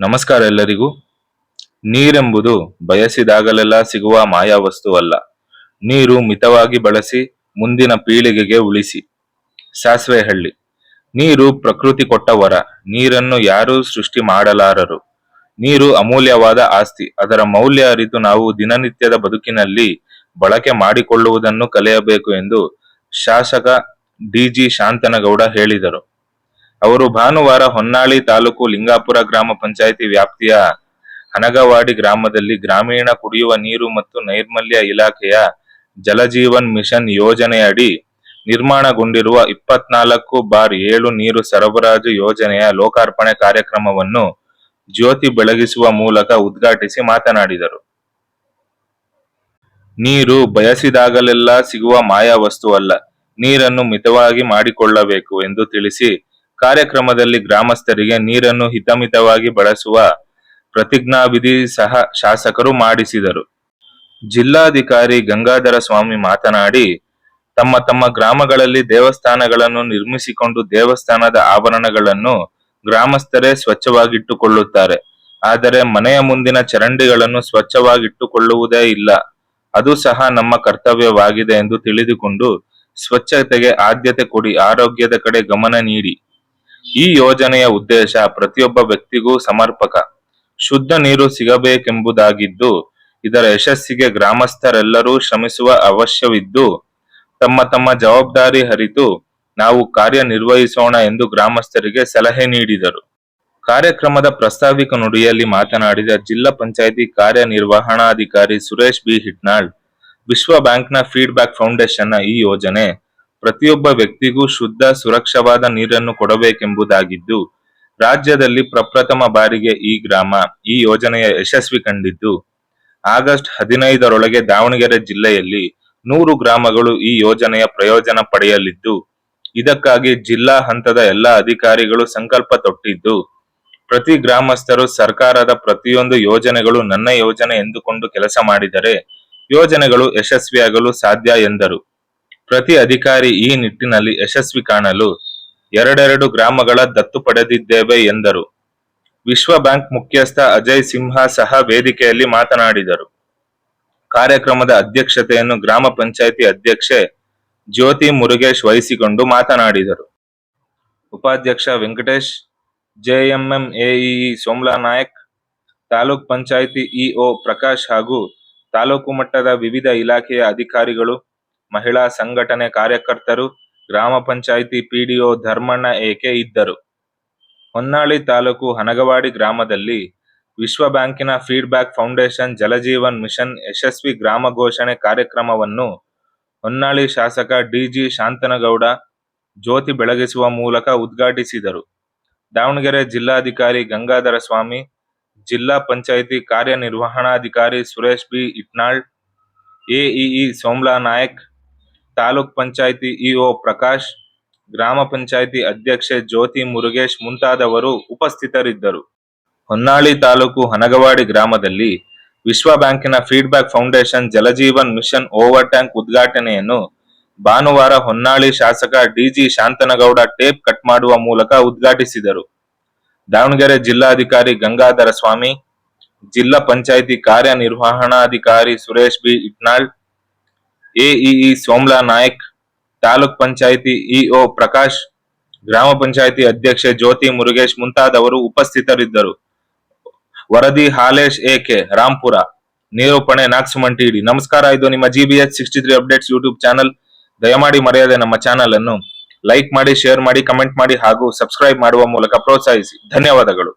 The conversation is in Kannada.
ನಮಸ್ಕಾರ ಎಲ್ಲರಿಗೂ. ನೀರೆಂಬುದು ಬಯಸಿದಾಗಲೆಲ್ಲ ಸಿಗುವ ಮಾಯಾ ವಸ್ತುವಲ್ಲ. ನೀರು ಮಿತವಾಗಿ ಬಳಸಿ ಮುಂದಿನ ಪೀಳಿಗೆಗೆ ಉಳಿಸಿ. ಸಾಸಿವೆಹಳ್ಳಿ. ನೀರು ಪ್ರಕೃತಿ ಕೊಟ್ಟ ವರ. ನೀರನ್ನು ಯಾರೂ ಸೃಷ್ಟಿ ಮಾಡಲಾರರು. ನೀರು ಅಮೂಲ್ಯವಾದ ಆಸ್ತಿ. ಅದರ ಮೌಲ್ಯ ಅರಿತು ನಾವು ದಿನನಿತ್ಯದ ಬದುಕಿನಲ್ಲಿ ಬಳಕೆ ಮಾಡಿಕೊಳ್ಳುವುದನ್ನು ಕಲಿಯಬೇಕು ಎಂದು ಶಾಸಕ ಡಿಜಿ ಶಾಂತನಗೌಡ ಹೇಳಿದರು. ಅವರು ಭಾನುವಾರ ಹೊನ್ನಾಳಿ ತಾಲೂಕು ಲಿಂಗಾಪುರ ಗ್ರಾಮ ಪಂಚಾಯಿತಿ ವ್ಯಾಪ್ತಿಯ ಹನಗವಾಡಿ ಗ್ರಾಮದಲ್ಲಿ ಗ್ರಾಮೀಣ ಕುಡಿಯುವ ನೀರು ಮತ್ತು ನೈರ್ಮಲ್ಯ ಇಲಾಖೆಯ ಜಲಜೀವನ್ ಮಿಷನ್ ಯೋಜನೆಯಡಿ ನಿರ್ಮಾಣಗೊಂಡಿರುವ ಇಪ್ಪತ್ನಾಲ್ಕು ಬಾರ್ ಏಳು ನೀರು ಸರಬರಾಜು ಯೋಜನೆಯ ಲೋಕಾರ್ಪಣೆ ಕಾರ್ಯಕ್ರಮವನ್ನು ಜ್ಯೋತಿ ಬೆಳಗಿಸುವ ಮೂಲಕ ಉದ್ಘಾಟಿಸಿ ಮಾತನಾಡಿದರು. ನೀರು ಬಯಸಿದಾಗಲೆಲ್ಲ ಸಿಗುವ ಮಾಯಾ ವಸ್ತುವಲ್ಲ ನೀರನ್ನು ಮಿತವಾಗಿ ಮಾಡಿಕೊಳ್ಳಬೇಕು ಎಂದು ತಿಳಿಸಿ ಕಾರ್ಯಕ್ರಮದಲ್ಲಿ ಗ್ರಾಮಸ್ಥರಿಗೆ ನೀರನ್ನು ಹಿತಮಿತವಾಗಿ ಬಳಸುವ ಪ್ರತಿಜ್ಞಾವಿಧಿ ಸಹ ಶಾಸಕರು ಮಾಡಿಸಿದರು. ಜಿಲ್ಲಾಧಿಕಾರಿ ಗಂಗಾಧರ ಸ್ವಾಮಿ ಮಾತನಾಡಿ, ತಮ್ಮ ತಮ್ಮ ಗ್ರಾಮಗಳಲ್ಲಿ ದೇವಸ್ಥಾನಗಳನ್ನು ನಿರ್ಮಿಸಿಕೊಂಡು ದೇವಸ್ಥಾನದ ಆವರಣಗಳನ್ನು ಗ್ರಾಮಸ್ಥರೇ ಸ್ವಚ್ಛವಾಗಿಟ್ಟುಕೊಳ್ಳುತ್ತಾರೆ. ಆದರೆ ಮನೆಯ ಮುಂದಿನ ಚರಂಡಿಗಳನ್ನು ಸ್ವಚ್ಛವಾಗಿಟ್ಟುಕೊಳ್ಳುವುದೇ ಇಲ್ಲ. ಅದು ಸಹ ನಮ್ಮ ಕರ್ತವ್ಯವಾಗಿದೆ ಎಂದು ತಿಳಿದುಕೊಂಡು ಸ್ವಚ್ಛತೆಗೆ ಆದ್ಯತೆ ಕೊಡಿ, ಆರೋಗ್ಯದ ಕಡೆ ಗಮನ ನೀಡಿ. ಈ ಯೋಜನೆಯ ಉದ್ದೇಶ ಪ್ರತಿಯೊಬ್ಬ ವ್ಯಕ್ತಿಗೂ ಸಮರ್ಪಕ, ಶುದ್ಧ ನೀರು ಸಿಗಬೇಕೆಂಬುದಾಗಿದ್ದು, ಇದರ ಯಶಸ್ಸಿಗೆ ಗ್ರಾಮಸ್ಥರೆಲ್ಲರೂ ಶ್ರಮಿಸುವ ಅವಶ್ಯವಿದ್ದು, ತಮ್ಮ ತಮ್ಮ ಜವಾಬ್ದಾರಿ ಹರಿತು ನಾವು ಕಾರ್ಯನಿರ್ವಹಿಸೋಣ ಎಂದು ಗ್ರಾಮಸ್ಥರಿಗೆ ಸಲಹೆ ನೀಡಿದರು. ಕಾರ್ಯಕ್ರಮದ ಪ್ರಸ್ತಾವಿಕ ನುಡಿಯಲ್ಲಿ ಮಾತನಾಡಿದ ಜಿಲ್ಲಾ ಪಂಚಾಯಿತಿ ಕಾರ್ಯನಿರ್ವಹಣಾಧಿಕಾರಿ ಸುರೇಶ್ ಬಿ ಹಿಟ್ನಾಳ್, ವಿಶ್ವ ಬ್ಯಾಂಕ್ನ ಫೀಡ್ಬ್ಯಾಕ್ ಫೌಂಡೇಶನ್ನ ಈ ಯೋಜನೆ ಪ್ರತಿಯೊಬ್ಬ ವ್ಯಕ್ತಿಗೂ ಶುದ್ಧ ಸುರಕ್ಷವಾದ ನೀರನ್ನು ಕೊಡಬೇಕೆಂಬುದಾಗಿದ್ದು, ರಾಜ್ಯದಲ್ಲಿ ಪ್ರಪ್ರಥಮ ಬಾರಿಗೆ ಈ ಗ್ರಾಮ ಈ ಯೋಜನೆಯ ಯಶಸ್ವಿ ಕಂಡಿದ್ದು, ಆಗಸ್ಟ್ ಹದಿನೈದರೊಳಗೆ ದಾವಣಗೆರೆ ಜಿಲ್ಲೆಯಲ್ಲಿ ನೂರು ಗ್ರಾಮಗಳು ಈ ಯೋಜನೆಯ ಪ್ರಯೋಜನ ಪಡೆಯಲಿದ್ದು, ಇದಕ್ಕಾಗಿ ಜಿಲ್ಲಾ ಹಂತದ ಎಲ್ಲ ಅಧಿಕಾರಿಗಳು ಸಂಕಲ್ಪ ತೊಟ್ಟಿದ್ದು, ಪ್ರತಿ ಗ್ರಾಮಸ್ಥರು ಸರ್ಕಾರದ ಪ್ರತಿಯೊಂದು ಯೋಜನೆಗಳು ನನ್ನ ಯೋಜನೆ ಎಂದುಕೊಂಡು ಕೆಲಸ ಮಾಡಿದರೆ ಯೋಜನೆಗಳು ಯಶಸ್ವಿಯಾಗಲು ಸಾಧ್ಯ ಎಂದರು. ಪ್ರತಿ ಅಧಿಕಾರಿ ಈ ನಿಟ್ಟಿನಲ್ಲಿ ಯಶಸ್ವಿ ಕಾಣಲು ಎರಡೆರಡು ಗ್ರಾಮಗಳ ದತ್ತು ಪಡೆದಿದ್ದೇವೆ ಎಂದರು. ವಿಶ್ವ ಬ್ಯಾಂಕ್ ಮುಖ್ಯಸ್ಥ ಅಜಯ್ ಸಿಂಹ ಸಹ ವೇದಿಕೆಯಲ್ಲಿ ಮಾತನಾಡಿದರು. ಕಾರ್ಯಕ್ರಮದ ಅಧ್ಯಕ್ಷತೆಯನ್ನು ಗ್ರಾಮ ಪಂಚಾಯಿತಿ ಅಧ್ಯಕ್ಷೆ ಜ್ಯೋತಿ ಮುರುಗೇಶ್ ವಹಿಸಿಕೊಂಡು ಮಾತನಾಡಿದರು. ಉಪಾಧ್ಯಕ್ಷ Venkatesh, JMM AEE Somla Nayak, taluk panchayat EO Prakash ಹಾಗೂ ತಾಲೂಕು ಮಟ್ಟದ ವಿವಿಧ ಇಲಾಖೆಯ ಅಧಿಕಾರಿಗಳು ಮಹಿಳಾ ಸಂಘಟನೆ ಕಾರ್ಯಕರ್ತರು, ಗ್ರಾಮ ಪಂಚಾಯಿತಿ ಪಿಡಿಒ ಧರ್ಮಣ್ಣ ಏಕೆ ಇದ್ದರು? ಹೊನ್ನಾಳಿ ತಾಲೂಕು ಹನಗವಾಡಿ ಗ್ರಾಮದಲ್ಲಿ ವಿಶ್ವ ಬ್ಯಾಂಕಿನ ಫೀಡ್ಬ್ಯಾಕ್ ಫೌಂಡೇಶನ್ ಜಲಜೀವನ್ ಮಿಷನ್ ಯಶಸ್ವಿ ಗ್ರಾಮ ಘೋಷಣೆ ಕಾರ್ಯಕ್ರಮವನ್ನು ಹೊನ್ನಾಳಿ ಶಾಸಕ ಡಿಜಿ ಶಾಂತನಗೌಡ ಜ್ಯೋತಿ ಬೆಳಗಿಸುವ ಮೂಲಕ ಉದ್ಘಾಟಿಸಿದರು. ದಾವಣಗೆರೆ ಜಿಲ್ಲಾಧಿಕಾರಿ ಗಂಗಾಧರ ಸ್ವಾಮಿ, ಜಿಲ್ಲಾ ಪಂಚಾಯಿತಿ ಕಾರ್ಯನಿರ್ವಹಣಾಧಿಕಾರಿ Suresh B. Itnal, AEE Somla Nayak taluk panchayat EO Prakash, ಗ್ರಾಮ ಪಂಚಾಯತಿ ಅಧ್ಯಕ್ಷೆ ಜ್ಯೋತಿ ಮುರುಗೇಶ್ ಮುಂತಾದವರು ಉಪಸ್ಥಿತರಿದ್ದರು. ಹೊನ್ನಾಳಿ ತಾಲೂಕು ಹನಗವಾಡಿ ಗ್ರಾಮದಲ್ಲಿ ವಿಶ್ವ ಬ್ಯಾಂಕಿನ feedback foundation Jal Jeevan mission over tank ಉದ್ಘಾಟನೆಯನ್ನು ಭಾನುವಾರ ಹೊನ್ನಾಳಿ ಶಾಸಕ ಡಿಜಿ ಶಾಂತನಗೌಡ ಟೇಪ್ ಕಟ್ ಮಾಡುವ ಮೂಲಕ ಉದ್ಘಾಟಿಸಿದರು. ದಾವಣಗೆರೆ ಜಿಲ್ಲಾಧಿಕಾರಿ ಗಂಗಾಧರ ಸ್ವಾಮಿ ಜಿಲ್ಲಾ ಪಂಚಾಯಿತಿ ಕಾರ್ಯನಿರ್ವಹಣಾಧಿಕಾರಿ Suresh B Itnal AEE Somla Nayak, taluk panchayat EO Prakash, ಗ್ರಾಮ ಪಂಚಾಯಿತಿ ಅಧ್ಯಕ್ಷೆ ಜ್ಯೋತಿ ಮುರುಗೇಶ್ ಮುಂತಾದವರು ಉಪಸ್ಥಿತರಿದ್ದರು. ವರದಿ ಹಾಲೇಶ್ ಎಕೆ, ರಾಂಪುರ. ನಿರೂಪಣೆ ನಾಗಸುಮಂಟಿಡಿ ನಮಸ್ಕಾರ, ಇದು ನಿಮ್ಮ G B H sixty three updates YouTube channel ದಯಮಾಡಿ ಮರೆಯದೆ ನಮ್ಮ ಚಾನಲ್ ಅನ್ನು ಲೈಕ್ ಮಾಡಿ ಶೇರ್ ಮಾಡಿ ಕಮೆಂಟ್ ಮಾಡಿ ಹಾಗೂ ಸಬ್ಸ್ಕ್ರೈಬ್ ಮಾಡುವ ಮೂಲಕ ಪ್ರೋತ್ಸಾಹಿಸಿ. ಧನ್ಯವಾದಗಳು.